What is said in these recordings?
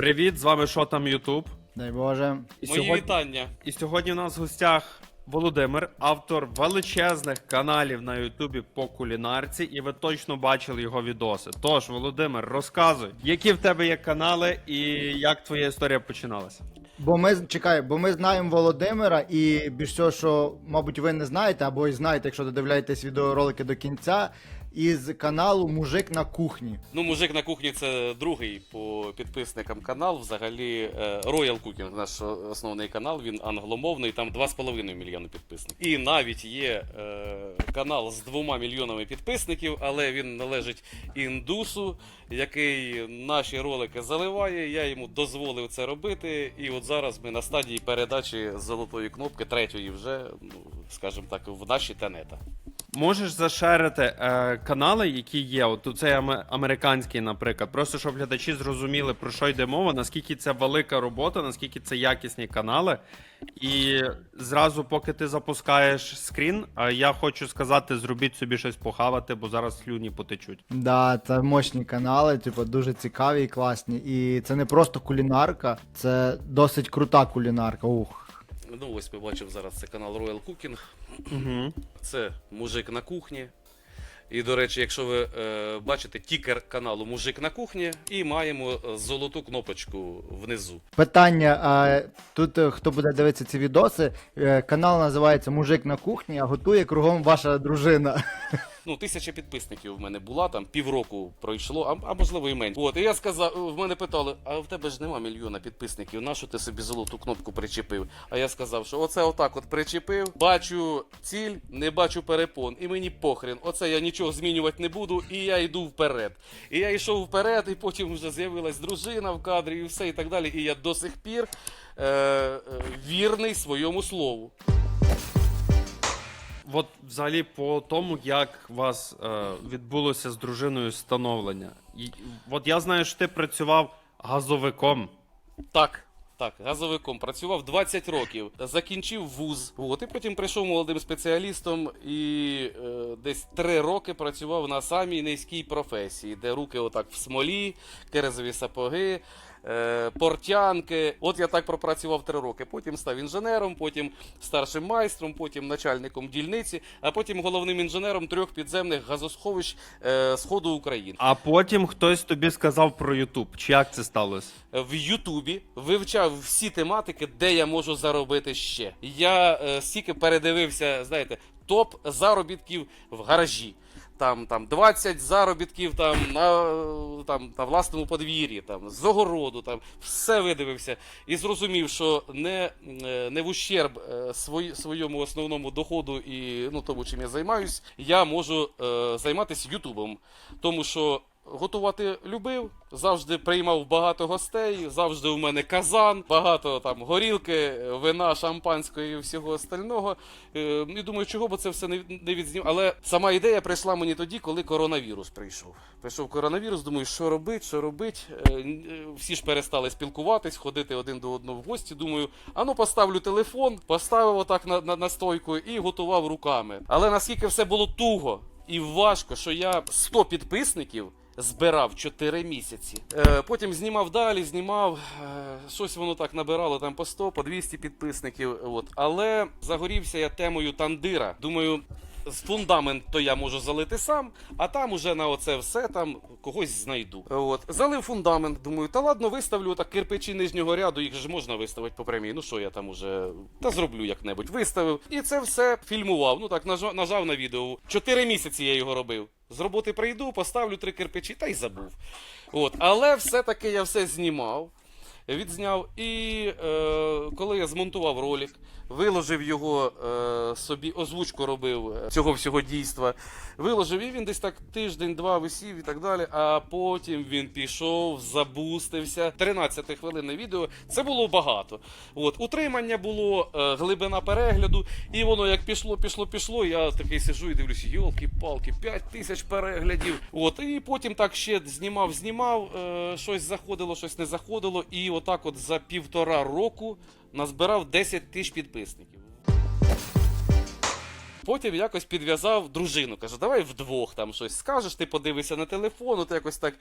Привіт, з вами Що там Ютуб. Дай Боже. І Мої сьогодні, вітання. і сьогодні у нас в гостях Володимир, автор величезних каналів на Ютубі по кулінарці, і ви точно бачили його відоси. Тож, Володимир, розказуй, які в тебе є канали і як твоя історія починалася. Бо ми чекай, бо ми знаємо Володимира, і більш всього, що, мабуть, ви не знаєте, або і знаєте, якщо додивляєтесь відеоролики до кінця, із каналу Мужик на кухні. Ну, мужик на кухні це другий по підписникам канал. Взагалі е, Royal Cooking, наш основний канал, він англомовний, там 2,5 мільйони підписників. І навіть є е, канал з двома мільйонами підписників, але він належить індусу, який наші ролики заливає. Я йому дозволив це робити. І от зараз ми на стадії передачі золотої кнопки, третьої вже, ну скажімо так, в наші тенета. Можеш зашерити е, канали, які є. От цей американський, наприклад, просто щоб глядачі зрозуміли, про що йде мова, наскільки це велика робота, наскільки це якісні канали. І зразу, поки ти запускаєш скрін, е, я хочу сказати, зробіть собі щось похавати, бо зараз слюні потечуть. Да, це мощні канали, типу, дуже цікаві і класні. І це не просто кулінарка, це досить крута кулінарка. Ух. Ну, ось ми бачимо зараз це канал Royal Cooking. Угу. Це мужик на кухні. І, до речі, якщо ви е, бачите тікер каналу Мужик на кухні, і маємо е, золоту кнопочку внизу. Питання: а, тут е, хто буде дивитися ці відоси, е, канал називається Мужик на кухні, а готує кругом ваша дружина. Ну, тисяча підписників в мене була, там півроку пройшло, а, а можливо і менше. От, і я сказав, в мене питали, а в тебе ж нема мільйона підписників, на що ти собі золоту кнопку причепив? А я сказав, що оце отак от причепив, бачу ціль, не бачу перепон, і мені похрен. Оце я нічого змінювати не буду, і я йду вперед. І я йшов вперед, і потім вже з'явилась дружина в кадрі, і все і так далі. І я до сих пір е, е, вірний своєму слову. От взагалі по тому, як у вас е, відбулося з дружиною становлення. І, от я знаю, що ти працював газовиком. Так. Так, газовиком працював 20 років, закінчив вуз. От, і потім прийшов молодим спеціалістом і е, десь 3 роки працював на самій низькій професії, де руки отак в смолі, керезові сапоги, портянки. От я так пропрацював 3 роки. Потім став інженером, потім старшим майстром, потім начальником дільниці, а потім головним інженером трьох підземних газосховищ е, Сходу України. А потім хтось тобі сказав про Ютуб. Чи як це сталося? в Ютубі вивчав всі тематики, де я можу заробити ще. Я е, стільки передивився, знаєте, топ заробітків в гаражі. Там, там 20 заробітків там на, там, на власному подвір'ї, там, з огороду, там, все видивився і зрозумів, що не, е, не в ущерб е, свої, своєму основному доходу і ну, тому, чим я займаюсь, я можу е, займатися Ютубом. Тому що Готувати любив, завжди приймав багато гостей, завжди у мене казан, багато там горілки, вина, шампанської і всього остального. Е, і думаю, чого б це все не, відзнім. Але сама ідея прийшла мені тоді, коли коронавірус прийшов. Прийшов коронавірус, думаю, що робить, що робить. Е, е, всі ж перестали спілкуватись, ходити один до одного в гості. Думаю, а ну поставлю телефон, поставив отак на, на, на стойку і готував руками. Але наскільки все було туго і важко, що я 100 підписників збирав 4 місяці. Е, потім знімав далі, знімав. Е, щось воно так набирало там по 100, по 200 підписників. От. Але загорівся я темою тандира. Думаю. Фундамент то я можу залити сам, а там уже на оце все там когось знайду. От залив фундамент. Думаю, та ладно, виставлю так кирпичі нижнього ряду, їх ж можна виставити по премії. Ну що я там уже та зроблю як-небудь. Виставив і це все фільмував. Ну так нажав, нажав на відео. Чотири місяці я його робив. З роботи прийду, поставлю три кирпичі та й забув. От, але все-таки я все знімав. Відзняв, і е, коли я змонтував ролик, виложив його е, собі, озвучку робив е, цього всього дійства. Виложив, і він десь так тиждень-два висів і так далі. А потім він пішов, забустився. 13 хвилинне відео. Це було багато. От, утримання було, е, глибина перегляду, і воно як пішло, пішло, пішло. Я такий сижу і дивлюся, йолки-палки, 5 тисяч переглядів. От, і потім так ще знімав, знімав, е, щось заходило, щось не заходило. І отак, от за півтора року назбирав 10 тисяч підписників. Потім якось підв'язав дружину. Каже, давай вдвох там щось скажеш, ти подивишся на телефон, от якось так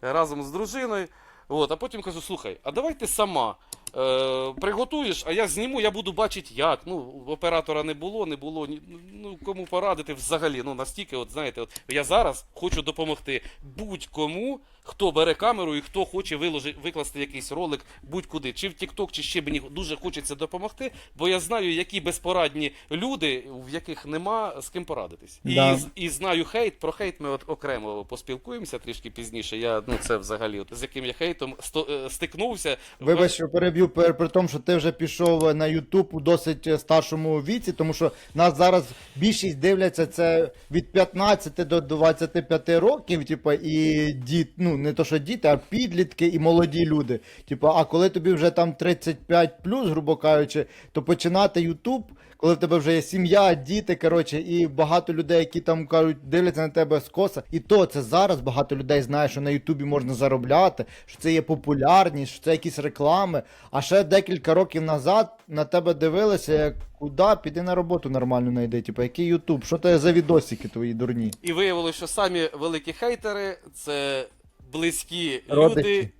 разом з дружиною. От, а потім кажу, слухай, а давай ти сама. Е, приготуєш, а я зніму, я буду бачити як. Ну, оператора не було, не було. Ну, кому порадити взагалі. Ну, настільки, от знаєте, от я зараз хочу допомогти будь-кому, хто бере камеру і хто хоче виложи, викласти якийсь ролик будь-куди, чи в TikTok, чи ще мені дуже хочеться допомогти, бо я знаю, які безпорадні люди, в яких нема з ким порадитись. Да. І, і знаю хейт. Про хейт ми от окремо поспілкуємося трішки пізніше. Я ну це взагалі, от, з яким я хейтом сто, е, стикнувся. Вибач, що переб'ю при, при тому, що ти вже пішов на YouTube у досить е, старшому віці, тому що нас зараз більшість дивляться це від 15 до 25 років, типу, і діт, ну не то що діти, а підлітки і молоді люди. Типу, а коли тобі вже там 35 плюс, грубо кажучи, то починати YouTube, коли в тебе вже є сім'я, діти, коротше, і багато людей, які там кажуть, дивляться на тебе скоса. І то це зараз багато людей знає, що на Ютубі можна заробляти, що це є популярність, що це якісь реклами. А ще декілька років назад на тебе дивилися, як куди піди на роботу нормально знайди. Типу, який Ютуб? Що це за відосики твої дурні? І виявилося, що самі великі хейтери це близькі Родичі. люди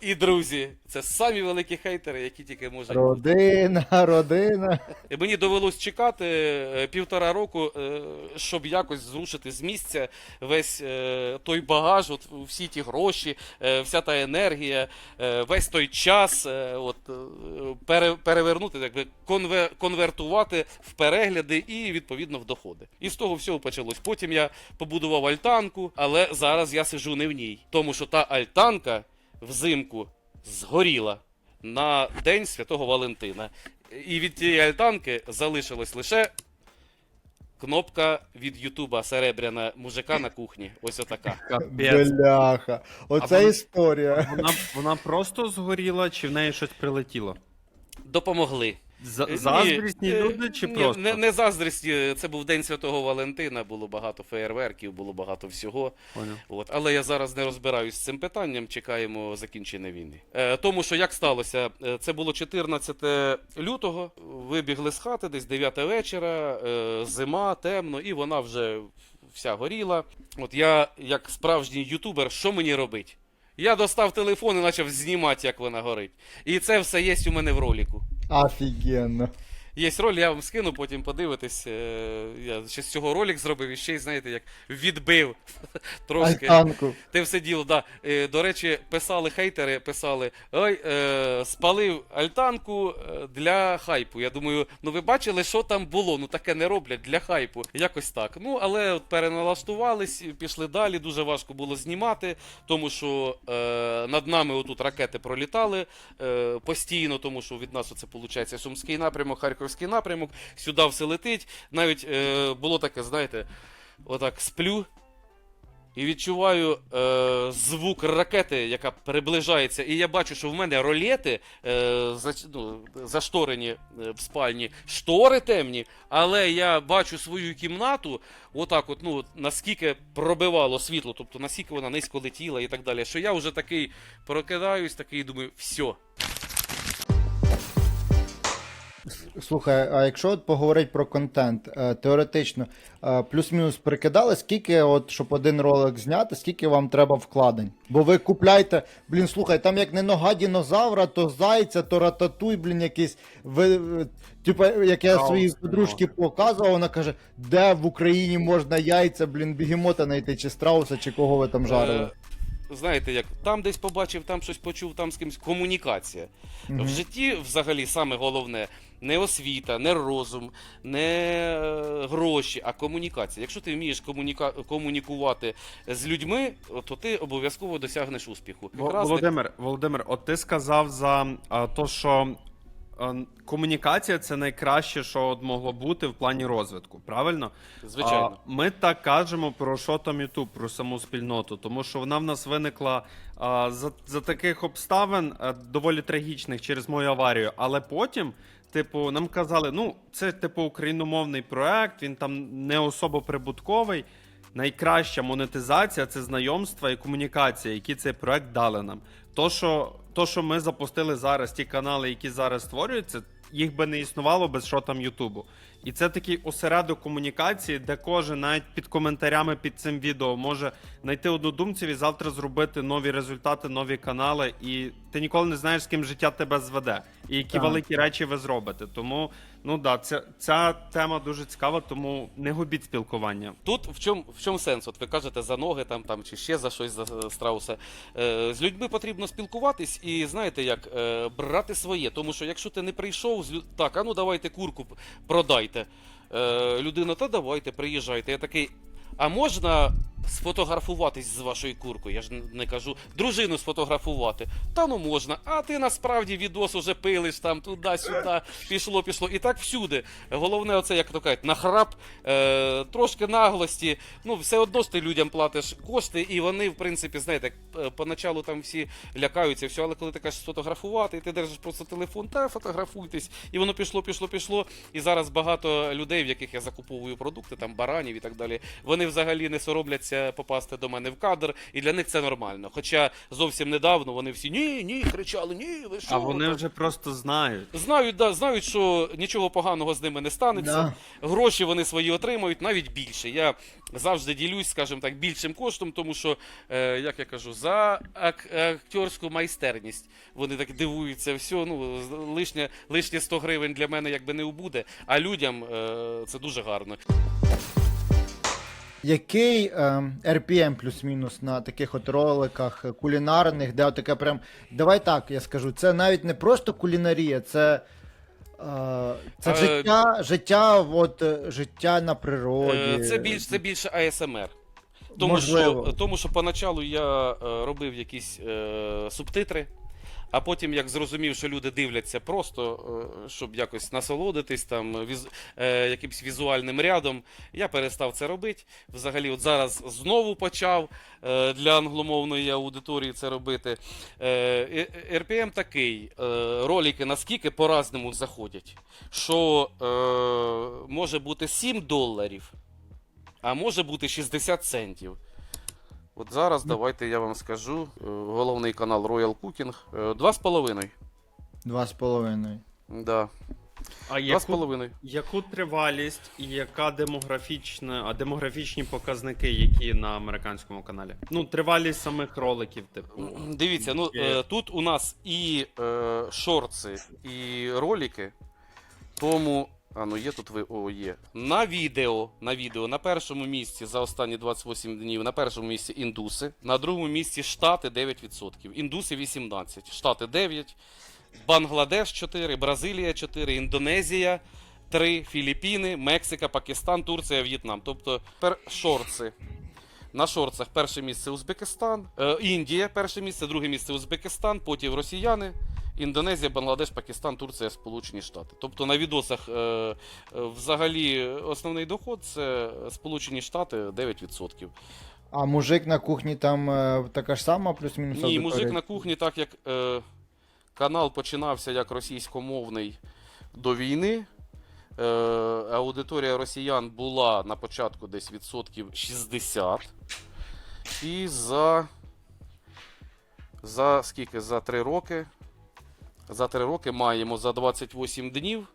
і, друзі. Це самі великі хейтери, які тільки можуть. Родина, родина. І Мені довелось чекати е, півтора року, е, щоб якось зрушити з місця весь е, той багаж, от всі ті гроші, е, вся та енергія, е, весь той час, е, от е, пере, перевернути, якби конве, конвертувати в перегляди і відповідно в доходи. І з того всього почалось. Потім я побудував альтанку, але зараз я сижу не в ній, тому що та альтанка взимку згоріла на День Святого Валентина. І від тієї альтанки залишилась лише кнопка від Ютуба серебряна мужика на кухні. Ось отака. Капець. Бляха. Оце А історія. Вона, вона просто згоріла, чи в неї щось прилетіло? Допомогли. За- Е, Заздрісні ні, люди чи ні, просто? Не, не заздрісні, це був День Святого Валентина, було багато феєрверків, було багато всього. От, але я зараз не розбираюсь з цим питанням, чекаємо закінчення війни. Е, тому що як сталося, Е, це було 14 лютого. Вибігли з хати, десь 9 вечора, е, зима, темно, і вона вже вся горіла. От я, як справжній ютубер, що мені робить? Я достав телефон і почав знімати, як вона горить. І це все є у мене в роліку. Ah, figuinha, não. Є роль, я вам скину, потім подивитись. Е, Я ще з цього ролик зробив і ще й, знаєте, як відбив трошки. Альтанку. Те все діло, да. Е, До речі, писали хейтери, писали: Ой, е, спалив альтанку е, для хайпу. Я думаю, ну ви бачили, що там було? Ну таке не роблять для хайпу. Якось так. Ну, але от переналаштувались, пішли далі. Дуже важко було знімати, тому що е, над нами отут ракети пролітали е, постійно, тому що від нас оце виходить Сумський напрямок, Харківський напрямок, сюди все летить. Навіть е, було таке, знаєте, отак сплю. І відчуваю е, звук ракети, яка приближається, і я бачу, що в мене ролети е, за, ну, зашторені е, в спальні, штори темні, але я бачу свою кімнату, отак, от, ну, наскільки пробивало світло, тобто наскільки вона низько летіла і так далі. Що я вже такий прокидаюсь, такий думаю, все. Слухай, а якщо от поговорити про контент, е, теоретично, е, плюс-мінус прикидали, скільки, от, щоб один ролик зняти, скільки вам треба вкладень? Бо ви купляєте, блін, слухай, там як не нога дінозавра, то зайця, то рататуй, блін, якийсь. Ви, типа, як я своїй подружці показував, вона каже, де в Україні можна яйця, блін, бігемота знайти, чи страуса, чи кого ви там жарили. Знаєте, як там десь побачив, там щось почув, там з кимось комунікація. Мгм. В житті, взагалі, саме головне не освіта, не розум, не е, гроші, а комунікація. Якщо ти вмієш комуніка... комунікувати з людьми, то ти обов'язково досягнеш успіху. Якраз Володимир, Володимир, от ти сказав за а, то, що комунікація це найкраще, що от могло бути в плані розвитку, правильно? звичайно. А, ми так кажемо про що там Ютуб, про саму спільноту, тому що вона в нас виникла а, за, за таких обставин а, доволі трагічних через мою аварію. Але потім, типу, нам казали, ну, це типу україномовний проект, він там не особо прибутковий. Найкраща монетизація це знайомства і комунікація, які цей проект дали нам. То, що, то, що ми запустили зараз, ті канали, які зараз створюються, їх би не існувало без що там Ютубу. І це такий осередок комунікації, де кожен навіть під коментарями під цим відео може знайти однодумців і завтра зробити нові результати, нові канали. І ти ніколи не знаєш, з ким життя тебе зведе, і які Так. великі речі ви зробите. Тому ну да, ця, ця тема дуже цікава, тому не губіть спілкування. Тут в чому в чому сенс? От ви кажете за ноги там, там чи ще за щось за страуса. Е, з людьми потрібно спілкуватись і знаєте як е, брати своє. Тому що якщо ти не прийшов з лю- так, а ну давайте курку продайте. Е, людина, та давайте, приїжджайте. Я такий. А можна сфотографуватись з вашою куркою? Я ж не кажу, дружину сфотографувати. Та ну можна. А ти насправді відос уже пилиш там туди-сюди, пішло, пішло. І так всюди. Головне, оце, як то кажуть, нахрап, е, трошки наглості. Ну, все одно ж ти людям платиш кошти, і вони, в принципі, знаєте, е, поначалу там всі лякаються, все, але коли ти кажеш сфотографувати, і ти держиш просто телефон, та фотографуйтесь, і воно пішло, пішло, пішло. І зараз багато людей, в яких я закуповую продукти, там баранів і так далі, вони взагалі не соромляться попасти до мене в кадр, і для них це нормально. Хоча зовсім недавно вони всі ні, ні, кричали, ні, ви що? А вони там?» вже просто знають. Знають, да, знають, що нічого поганого з ними не станеться. Да. Гроші вони свої отримають навіть більше. Я завжди ділюсь, скажімо так, більшим коштом, тому що, е, як я кажу, за ак- акторську майстерність вони так дивуються, все, ну, з- лишнє, 100 гривень для мене якби не убуде, а людям е, це дуже гарно. Який ем, RPM плюс-мінус на таких от роликах кулінарних, де таке прям. Давай так, я скажу, це навіть не просто кулінарія, це. Е, це Е, життя, життя, от, е, життя на природі. Е, Це більш це більше АСМР. Тому Можливо. що, тому що поначалу я е, робив якісь е, субтитри, а потім, як зрозумів, що люди дивляться просто, е, щоб якось насолодитись там віз, е, якимсь візуальним рядом, я перестав це робити. Взагалі, от зараз знову почав е, для англомовної аудиторії це робити. Е, такий, ролики наскільки по-разному заходять, що може бути 7 доларів а може бути 60 центів. От зараз давайте я вам скажу. е, Головний канал Royal Cooking. е, Два з половиною. Два з половиною. Да. А яку, половиною. яку тривалість і яка демографічна, а демографічні показники, які на американському каналі? Ну, тривалість самих роликів, типу. Дивіться, ну е, тут у нас і е, шорти, і ролики. Тому. А, ну є тут ви. О, є. На відео, на відео, на першому місці за останні 28 днів, на першому місці індуси, на другому місці Штати 9%. Індуси 18%, Штати 9%, Бангладеш 4, Бразилія 4, Індонезія 3, Філіппіни, Мексика, Пакистан, Турція, В'єтнам. Тобто пер шорти. На шорцах перше місце Узбекистан, е, Індія, перше місце, друге місце Узбекистан, потім росіяни, Індонезія, Бангладеш, Пакистан, Турція, Сполучені Штати. Тобто на відосах е, е, взагалі основний доход це Сполучені Штати 9%. А мужик на кухні там е, така ж сама, плюс-мінус. Ні, мужик на кухні, так як е, канал починався як російськомовний до війни. Е, аудиторія росіян була на початку десь відсотків 60. І за. За скільки? За 3 роки. За 3 роки маємо за 28 днів.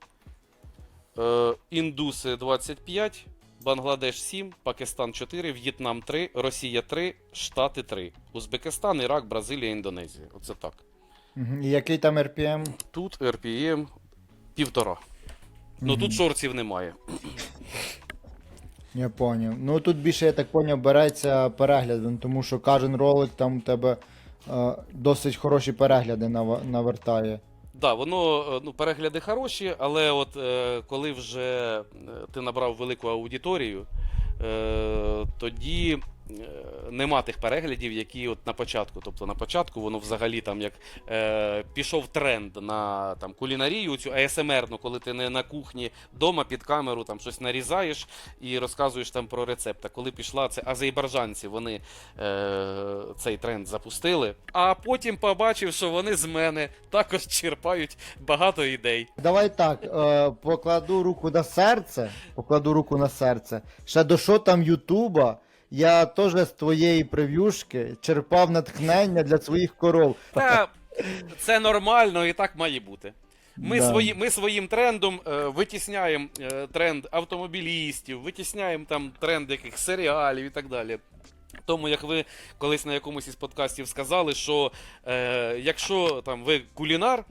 Е, індуси 25, Бангладеш 7, Пакистан 4, В'єтнам 3, Росія 3, Штати 3, Узбекистан, Ірак, Бразилія, Індонезія. Оце так. І який там RPM? Тут RPM півтора. Ну тут шорців немає. Я поняв. Ну тут більше, я так поняв, береться переглядом, тому що кожен ролик там у тебе досить хороші перегляди навертає. Да, воно е, ну, перегляди хороші, але от е, коли вже е, ти набрав велику аудиторію, е, тоді е, нема тих переглядів, які от на початку. Тобто на початку воно взагалі там як е, пішов тренд на там, кулінарію, цю ASMR, коли ти не на кухні вдома під камеру там щось нарізаєш і розказуєш там про рецепт. А коли пішла це азербайджанці, вони е, цей тренд запустили. А потім побачив, що вони з мене також черпають багато ідей. Давай так, е, покладу руку на серце. Покладу руку на серце. Ще до що там Ютуба. Я теж з твоєї прев'юшки черпав натхнення для своїх коров. Та це нормально і так має бути. Ми, Да. свої, ми своїм трендом е, витісняємо е, тренд автомобілістів, витісняємо там тренд яких серіалів і так далі. Тому як ви колись на якомусь із подкастів сказали, що е, якщо там ви кулінар,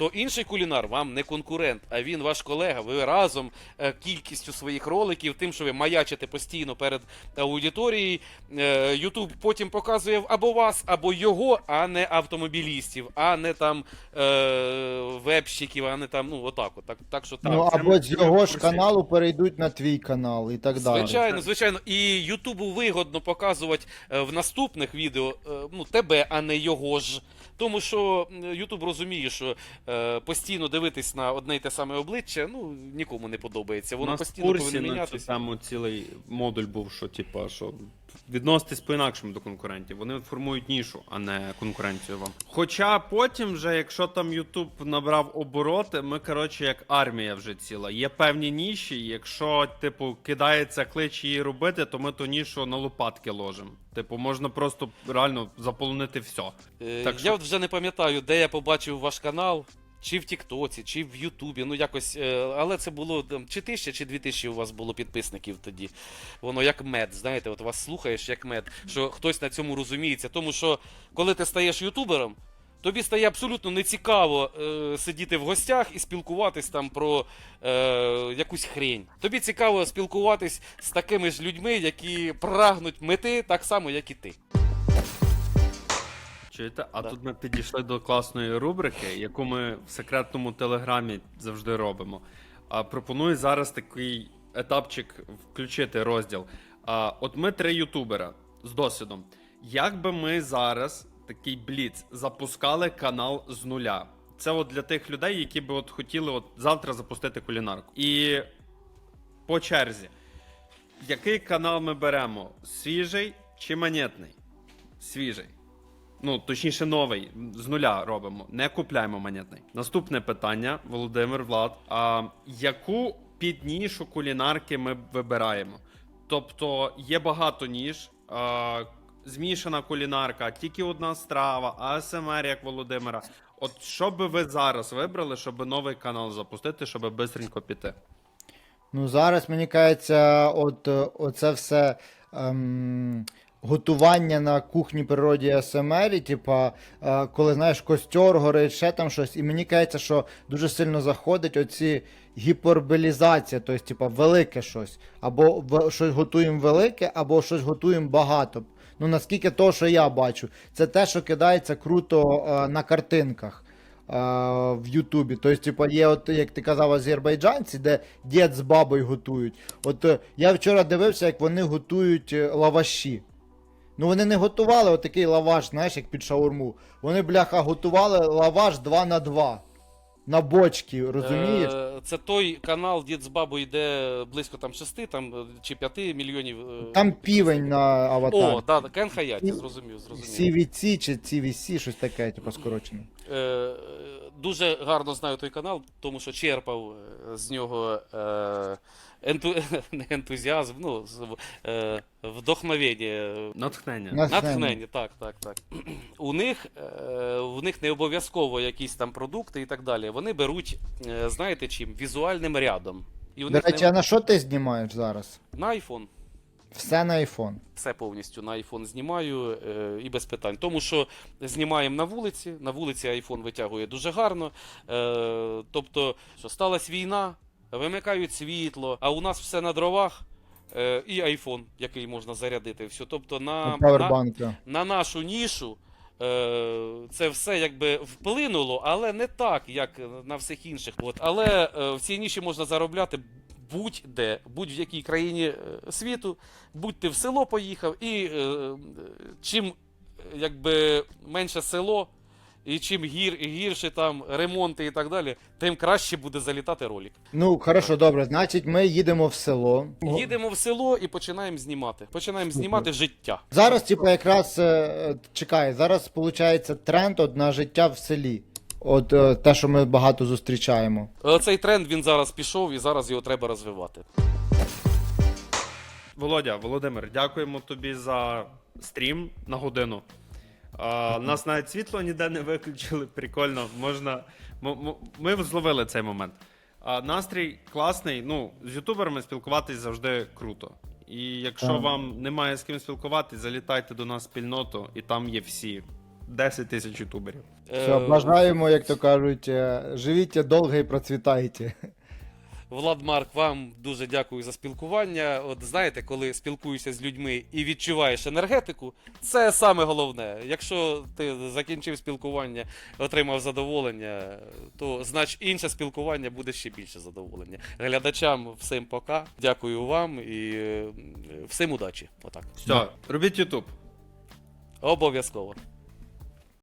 то інший кулінар вам не конкурент, а він ваш колега. Ви разом е, кількістю своїх роликів, тим, що ви маячите постійно перед аудиторією. Е, Ютуб потім показує або вас, або його, а не автомобілістів, а не там е, вебщиків, а не там, ну отак. От, так, так що так. ну або з його ж каналу перейдуть на твій канал і так далі. Звичайно, звичайно. І Ютубу вигодно показувати е, в наступних відео е, ну, тебе, а не його ж. Тому що Ютуб розуміє, що постійно дивитись на одне й те саме обличчя, ну нікому не подобається. Воно постійно курсі повинно на цю цілий модуль був, що типа, що відноситись по-інакшому до конкурентів. Вони формують нішу, а не конкуренцію вам. Хоча потім, вже, якщо там Ютуб набрав обороти, ми коротше як армія вже ціла. Є певні ніші. Якщо, типу, кидається клич її робити, то ми ту нішу на лопатки ложимо. Типу, можна просто реально заполонити все. Е, Так я що- от вже не пам'ятаю, де я побачив ваш канал. Чи в Тіктоці, чи в Ютубі, ну якось. е, Але це було чи тисяча, чи дві тисячі у вас було підписників тоді. Воно як мед, знаєте, от вас слухаєш як мед, що хтось на цьому розуміється. Тому що коли ти стаєш ютубером, тобі стає абсолютно нецікаво е, сидіти в гостях і спілкуватись там про е, якусь хрень. Тобі цікаво спілкуватись з такими ж людьми, які прагнуть мети так само, як і ти. Чуєте? А Да. тут ми підійшли до класної рубрики, яку ми в секретному телеграмі завжди робимо. А пропоную зараз такий етапчик включити розділ. А, от ми три ютубера з досвідом. Як би ми зараз такий бліц запускали канал з нуля? Це от для тих людей, які би от хотіли от завтра запустити кулінарку. І по черзі. Який канал ми беремо? Свіжий чи монетний? Свіжий. Ну, точніше, новий. З нуля робимо. Не купляємо монетний. Наступне питання, Володимир Влад. А яку піднішу кулінарки ми вибираємо? Тобто є багато ніж, а, змішана кулінарка, тільки одна страва, АСМР, як Володимира. От що би ви зараз вибрали, щоб новий канал запустити, щоб бистренько піти? Ну зараз мені кажеться, от е, оце все ем, готування на кухні природі СМР, типа, е, коли знаєш, костер горить, ще там щось. І мені кажеться, що дуже сильно заходить оці гіперболізація, тобто, типа, велике щось. Або в- щось готуємо велике, або щось готуємо багато. Ну наскільки то, що я бачу, це те, що кидається круто е, на картинках е, в Ютубі. Тобто, типу, є, от, як ти казав, азербайджанці, де дід з бабою готують. От е, я вчора дивився, як вони готують лаваші. Ну вони не готували отакий лаваш, знаєш, як під шаурму. Вони, бляха, готували лаваш 2 на 2 На бочки, розумієш? Е, Це той канал Дід з бабою йде близько там 6 там, чи 5 мільйонів. е, Там півень на аватар. О, да, Кен Хаяті, зрозумів, зрозумів. CVC чи CVC, щось таке, типу, скорочене. Е, дуже гарно знаю той канал, тому що черпав е, з нього е, енту... не ентузіазм, ну, е, вдохновення. Натхнення. Натхнення, так, так, так. У них, е, у них не обов'язково якісь там продукти і так далі. Вони беруть, е, знаєте чим, візуальним рядом. І у До них речі, не... а на що ти знімаєш зараз? на iPhone. Все на iPhone. Все повністю на iPhone знімаю е, і без питань. Тому що знімаємо на вулиці, на вулиці iPhone витягує дуже гарно. Е, тобто, що сталася війна, вимикають світло, а у нас все на дровах. Е, і iPhone, який можна зарядити. Все. Тобто на, на, на нашу нішу е, це все якби вплинуло, але не так, як на всіх інших. От. Але е, в цій ніші можна заробляти будь-де, будь-в якій країні е, світу, будь ти в село поїхав, і е, чим якби менше село. І чим гір, гірше там ремонти і так далі, тим краще буде залітати ролик. Ну, хорошо, добре. Значить, ми їдемо в село. Їдемо в село і починаємо знімати. Починаємо Супер. знімати життя. Зараз, типу, якраз е, чекай, зараз виходить тренд от на життя в селі. От е, те, що ми багато зустрічаємо. Е, Цей тренд він зараз пішов і зараз його треба розвивати. Володя, Володимир, дякуємо тобі за стрім на годину. А, нас навіть світло ніде не виключили. Прикольно, можна. Ми зловили цей момент. А, настрій класний. Ну, з ютуберами спілкуватись завжди круто. І якщо Так. вам немає з ким спілкуватись, залітайте до нас в спільноту, і там є всі 10 тисяч ютуберів. Все, Е, бажаємо, як то кажуть, е, живіть довго і процвітайте. Влад Марк, вам дуже дякую за спілкування. От знаєте, коли спілкуєшся з людьми і відчуваєш енергетику, це саме головне. Якщо ти закінчив спілкування, отримав задоволення, то значить інше спілкування буде ще більше задоволення. Глядачам всім пока. Дякую вам і е, всім удачі. Отак. Все, робіть ютуб. Обов'язково.